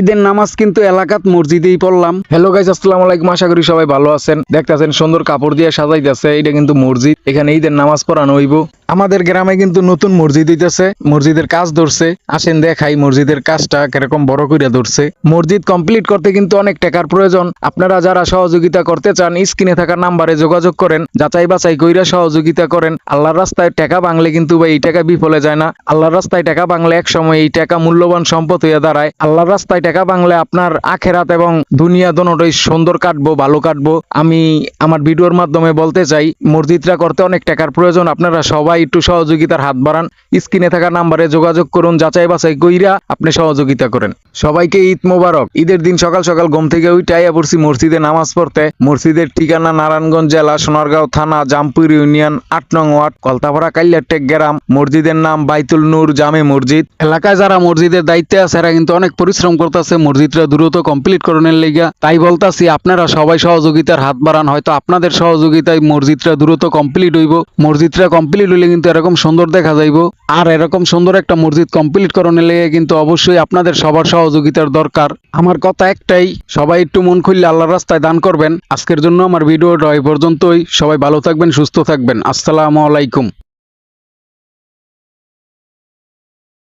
ঈদের নামাজ কিন্তু এলাকাত মসজিদেই পড়লাম। হ্যালো গাইজ আসসালামু আলাইকুম আশা করি সবাই ভালো আছেন। দেখতেছেন সুন্দর কাপড় দিয়ে সাজাইতেছে এটা কিন্তু মসজিদ। এখানে ঈদের নামাজ পড়ানো হইব। আমাদের গ্রামে কিন্তু নতুন মসজিদ হইতেছে মসজিদের কাজ ধরছে। আসেন দেখাই মসজিদের কাজটা কীরকম বড় কইরা ধরছে। মসজিদ কমপ্লিট করতে কিন্তু অনেক টাকার প্রয়োজন। আপনারা যারা সহযোগিতা করতে চান স্ক্রিনে থাকা নাম্বারে যোগাযোগ করেন। যাচাই বাছাই কইরা সহযোগিতা করেন। আল্লাহর রাস্তায় টাকা বাংলে কিন্তু ভাই এই টাকা বিফলে যায় না। আল্লাহর রাস্তায় টাকা বাংলে এক সময় এই টাকা মূল্যবান সম্পদ হয়ে দাঁড়ায়। আল্লাহর রাস্তায় টাকা বাংলে আপনার আখেরাত এবং দুনিয়া দোনোটাই সুন্দর কাটবো, ভালো কাটবো। আমি আমার ভিডিওর মাধ্যমে বলতে চাই মসজিদটা করতে অনেক টাকার প্রয়োজন। আপনারা সবাই একটু সহযোগিতার হাত বাড়ান। স্ক্রিনে থাকা নাম্বারে যোগাযোগ করুন, যাচাই বাছাই কইরা আপনি সহযোগিতা করেন। সবাইকে ঈদ মোবারক। ঈদের দিন সকাল সকাল ঘুম থেকে উঠে আইয়া পড়ছি মসজিদে নামাজ পড়তে। মসজিদের ঠিকানা নারায়ণগঞ্জ জেলা, সোনারগাঁও থানা, জামপুর ইউনিয়ন আট নং ওয়ার্ড, কলতাপাড়া কাল্যাটেক গ্রাম। মসজিদের নাম বাইতুল নূর জামে মসজিদ। এলাকায় যারা মসজিদের দায়িত্বে আছে, এরা কিন্তু অনেক পরিশ্রম করতেছে মসজিদটা দ্রুত কমপ্লিট করণের লেগা তাই বলতাছি, আপনারা সবাই সহযোগিতার হাত বাড়ান, হয়তো আপনাদের সহযোগিতায় মসজিদটা দ্রুত কমপ্লিট হইব। মসজিদটা কমপ্লিট হইলে কিন্তু এরকম সুন্দর দেখা যাইব। আর এরকম সুন্দর একটা মসজিদ কমপ্লিট করণের লেগে কিন্তু অবশ্যই আপনাদের সবার সহযোগিতার দরকার। আমার কথা একটাই, সবাই একটু মন খুললে আল্লাহর রাস্তায় দান করবেন। আজকের জন্য আমার ভিডিওটা এই পর্যন্তই। সবাই ভালো থাকবেন, সুস্থ থাকবেন। আসসালামু আলাইকুম।